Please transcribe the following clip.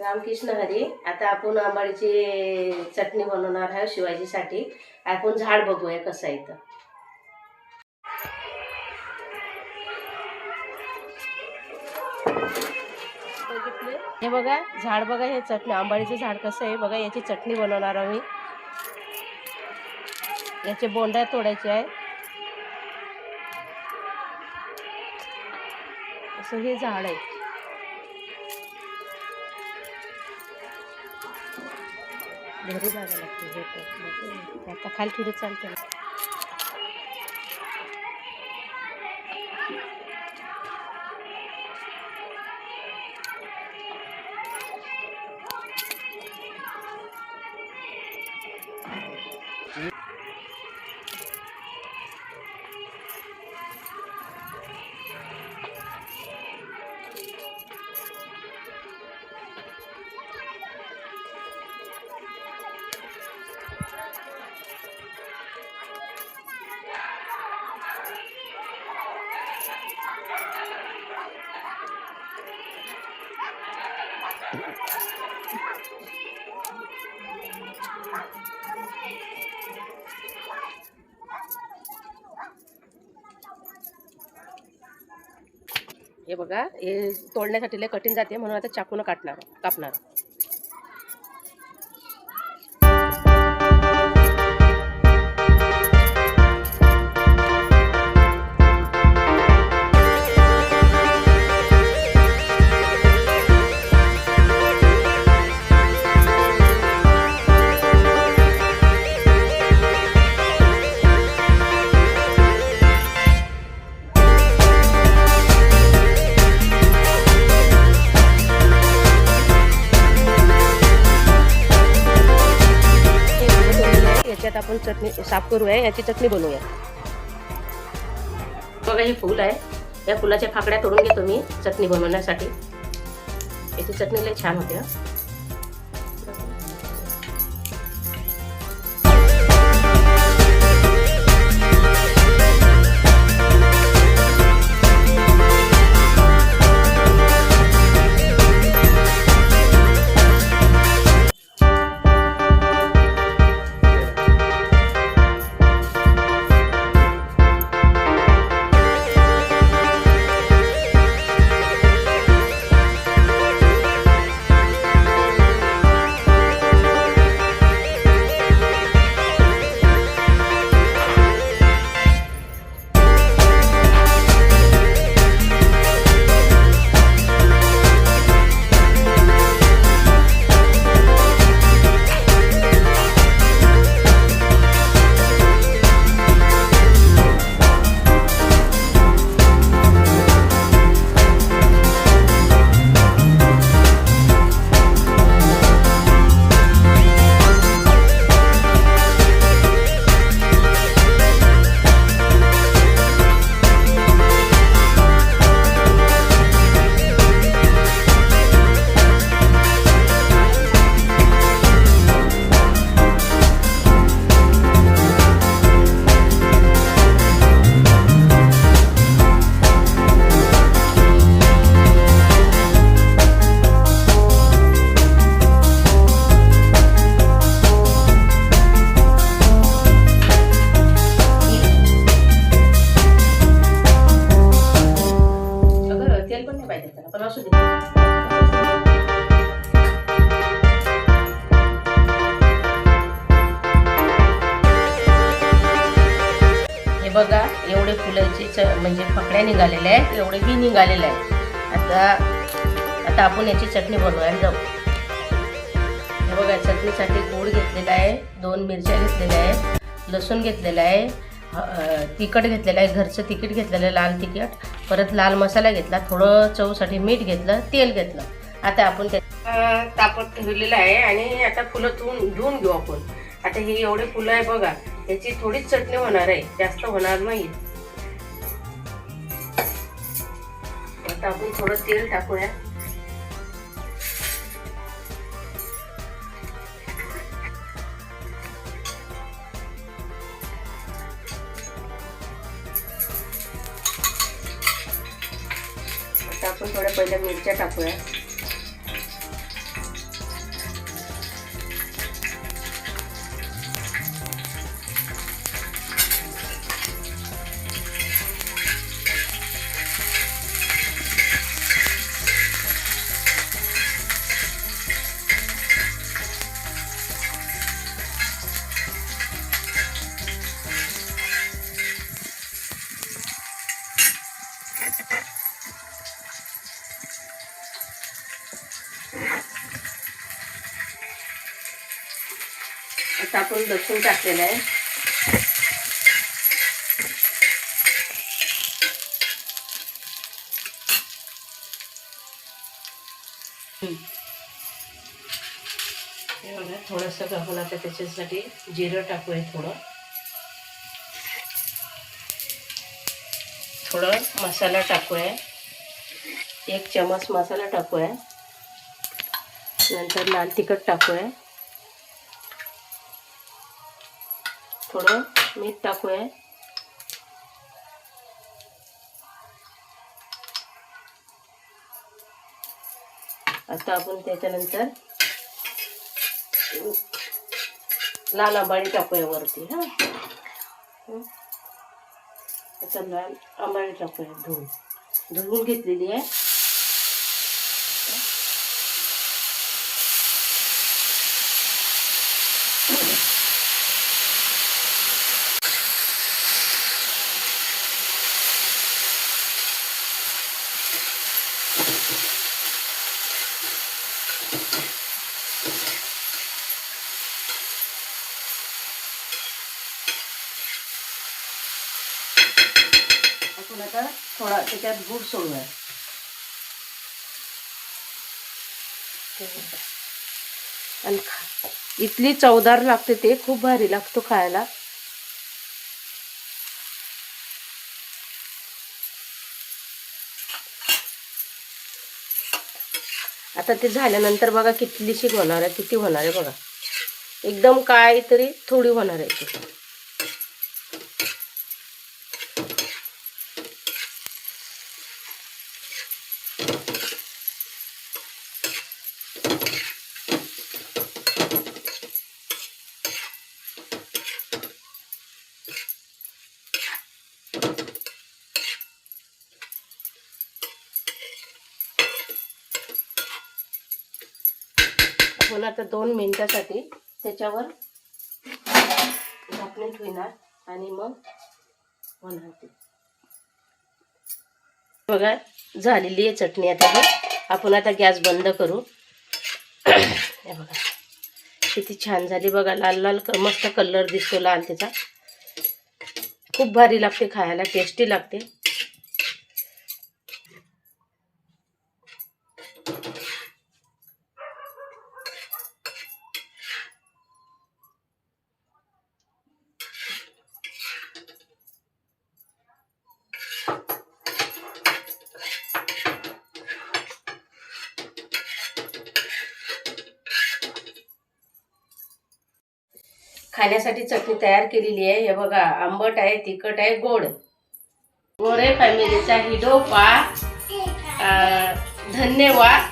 रामकृष्ण हरी आता आपण आंबाडीची चटणी बनवणार आहे शिवाजीसाठी. आपण झाड बघूया कसं आहे इथं. हे बघा झाड बघा हे चटणी आंबाडीचं झाड कसं आहे. बघा याची चटणी बनवणार आम्ही याचे बोंड्या तोडायचे आहे असं हे झाड आहे. घरी जागा लागते हे हो, तर. हो. आता खाली फिरत चालते हे बघा हे तोडण्यासाठी लय कठीण जाते म्हणून आता चाकून काटणार कापणार. चटणी साफ करूया याची चटणी बनवूया. बघा हे फूल आहे. या फुलाच्या फाकड्या तोडून घेतो मी चटणी बनवण्यासाठी. याची चटणी लय छान होते बघा एवढे फुलाचे च म्हणजे फकड्या निघालेल्या आहेत एवढे बी निघालेले आहेत. आता आता आपण याची चटणी बनवायला जाऊ. हे बघा चटणीसाठी गूळ घेतलेला आहे दोन मिरच्या घेतलेल्या आहे लसूण घेतलेला आहे तिखट घेतलेलं आहे घरचं तिकीट घेतलेलं आहे लाल तिखट. परत लाल मसाला घेतला थोडं चवसाठी मीठ घेतलं तेल घेतलं. आता आपण ते तापत ठेवलेलं आहे आणि आता फुलं धुवून धुवून घेऊ आपण. आता हे एवढे फुलं आहे बघा याची थोडीच चटणी होणार आहे जास्त होणार नाही. आता आपण थोडं तेल टाकूया. आता आपण थोड्या पहिल्या मिरच्या टाकूया. आता आपण लसूण टाकलेलं आहे. हे बघा थोडंसं आपण आता त्याच्यासाठी. जिरं टाकूया थोडं. थोडं मसाला टाकूया. एक चमच मसाला टाकूया. नंतर लाल तिखट टाकूया. थोडं मीठ टाकूया. आता आपण त्याच्यानंतर लाल आंबाडी टाकूया वरती हा. त्याचा लाल आंबाडी टाकूया धुवून. धुवून घेतलेली आहे. आपण आता थोडा त्याच्यात गूळ सोडूया. आणि खा. इथली चवदार लागते ते खूप भारी लागतो खायला. आता ते झाल्यानंतर बघा कितलीशी होणार आहे किती होणार आहे बघा. एकदम काय तरी थोडी होणार आहे ती आपण आता दोन मिनटासाठी त्याच्यावर झाकणी ठेवणार आणि मग होणार बघा झालेली आहे चटणी आता ही. आपण आता गॅस बंद करू. हे बघा. किती छान झाली बघा लाल लाल मस्त कलर दिसतो लाल त्याचा. खूप भारी लागते खायला टेस्टी लागते. खाण्यासाठी चटणी तयार केलेली आहे. हे बघा आंबट आहे तिखट आहे गोड. गोरे फॅमिलीचा हिडो पा धन्यवाद.